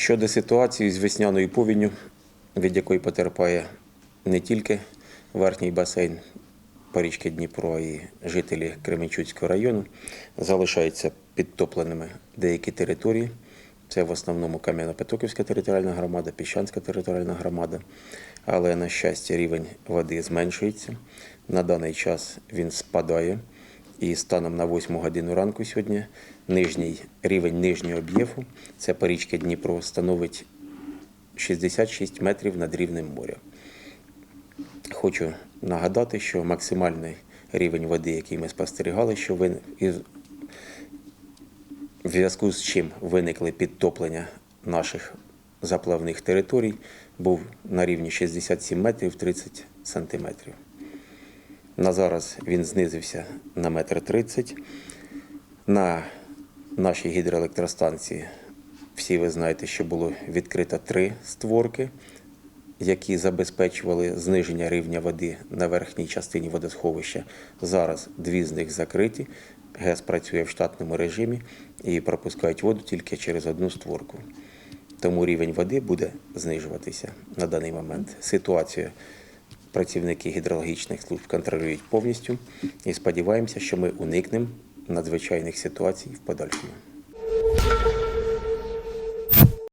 Щодо ситуації з весняною повінню, від якої потерпає не тільки верхній басейн порічки Дніпро, а й жителі Кременчуцького району, залишаються підтопленими деякі території. Це в основному Кам'яно-Петоківська територіальна громада, Піщанська територіальна громада. Але, на щастя, рівень води зменшується. На даний час він спадає. І станом на 8 годину ранку сьогодні нижній рівень нижнього об'єфу, це по Дніпро, становить 66 метрів над рівнем моря. Хочу нагадати, що максимальний рівень води, який ми спостерігали, що із... в зв'язку з чим виникли підтоплення наших заплавних територій, був на рівні 67 метрів 30 сантиметрів. На зараз він знизився на метр тридцять. На нашій гідроелектростанції всі ви знаєте, що було відкрито три створки, які забезпечували зниження рівня води на верхній частині водосховища. Зараз дві з них закриті. ГЕС працює в штатному режимі і пропускають воду тільки через одну створку. Тому рівень води буде знижуватися на даний момент. Ситуація працівники гідрологічних служб контролюють повністю і сподіваємося, що ми уникнемо надзвичайних ситуацій в подальшому.